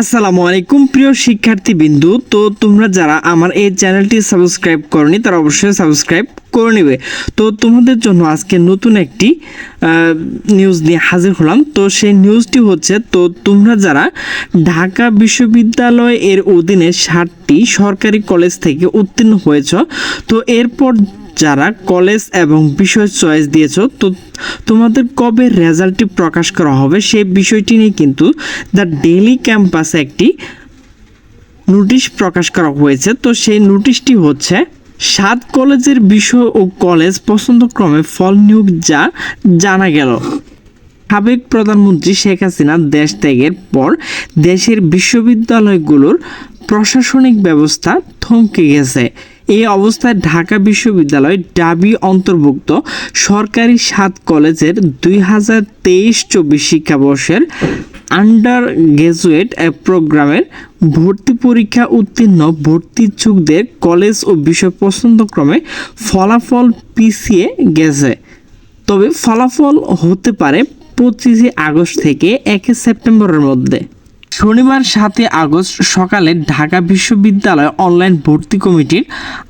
আসসালামু আলাইকুম, প্রিয় শিক্ষার্থী বিন্দু তো তোমরা যারা আমার এই চ্যানেলটি সাবস্ক্রাইব করনি, তারা অবশ্যই সাবস্ক্রাইব করে নেবে। তো তোমাদের জন্য আজকে নতুন একটি নিউজ নিয়ে হাজির হলাম। তো সেই নিউজটি হচ্ছে, তো তোমরা যারা ঢাকা বিশ্ববিদ্যালয় এর অধীনে ষাটটি সরকারি কলেজ থেকে উত্তীর্ণ হয়েছ, তো এরপর যারা কলেজ এবং বিষয় চয়েস দিয়েছ, তো তোমাদের কবে রেজাল্টটি প্রকাশ করা হবে সেই বিষয়টি নিয়ে কিন্তু দ্য ডেইলি ক্যাম্পাসে একটি নোটিশ প্রকাশ করা হয়েছে। তো সেই নোটিশটি হচ্ছে সাত কলেজের বিষয় ও কলেজ পছন্দক্রমে ফল নিয়োগ যা জানা গেল। সাবেক প্রধানমন্ত্রী শেখ হাসিনা দেশ ত্যাগের পর দেশের বিশ্ববিদ্যালয়গুলোর প্রশাসনিক ব্যবস্থা থমকে গেছে। এই অবস্থায় ঢাকা বিশ্ববিদ্যালয় ডাবি অন্তর্ভুক্ত সরকারি সাত কলেজের দুই হাজার তেইশ চব্বিশ শিক্ষাবর্ষের আন্ডার গ্র্যাজুয়েট প্রোগ্রামের ভর্তি পরীক্ষা উত্তীর্ণ ভর্তি ইচ্ছুকদের কলেজ ও বিষয় পছন্দক্রমে ফলাফল পিছিয়ে গেছে। তবে ফলাফল হতে পারে পঁচিশে আগস্ট থেকে একে সেপ্টেম্বরের মধ্যে। শনিবার সাতই আগস্ট সকালে ঢাকা বিশ্ববিদ্যালয় অনলাইন ভর্তি কমিটির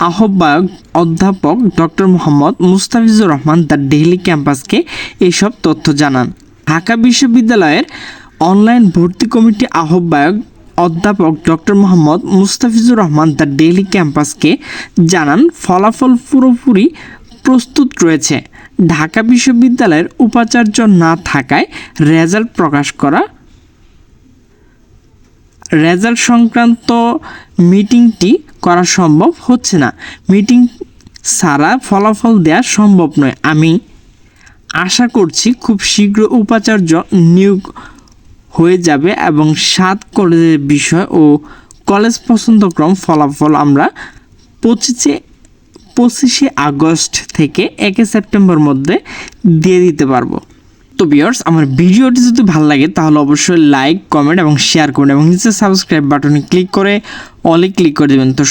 আহ্বায়ক অধ্যাপক doctor Mohammad Mustafizur Rahman the Daily ক্যাম্পাসকে এইসব তথ্য জানান। ঢাকা বিশ্ববিদ্যালয়ের অনলাইন ভর্তি কমিটি আহ্বায়ক অধ্যাপক doctor Mohammad Mustafizur Rahman the Daily ক্যাম্পাসকে জানান, ফলাফল পুরোপুরি প্রস্তুত রয়েছে। ঢাকা বিশ্ববিদ্যালয়ের উপাচার্য না থাকায় রেজাল্ট প্রকাশ করা রেজাল্ট সংক্রান্ত মিটিংটি করা সম্ভব হচ্ছে না। মিটিং ছাড়া ফলাফল দেওয়া সম্ভব নয়। আমি আশা করছি খুব শীঘ্র উপাচার্য নিয়োগ হয়ে যাবে এবং সাত কলেজের বিষয় ও কলেজ পছন্দক্রম ফলাফল আমরা পঁচিশে পঁচিশে আগস্ট থেকে একে সেপ্টেম্বর মধ্যে দিয়ে দিতে পারব। তো বিয়ার্স আমার ভিডিওটি যদি ভালো লাগে, তাহলে অবশ্যই লাইক কমেন্ট এবং শেয়ার করুন এবং নিচে সাবস্ক্রাইব বাটনে ক্লিক করে অলে ক্লিক করে দেবেন। তো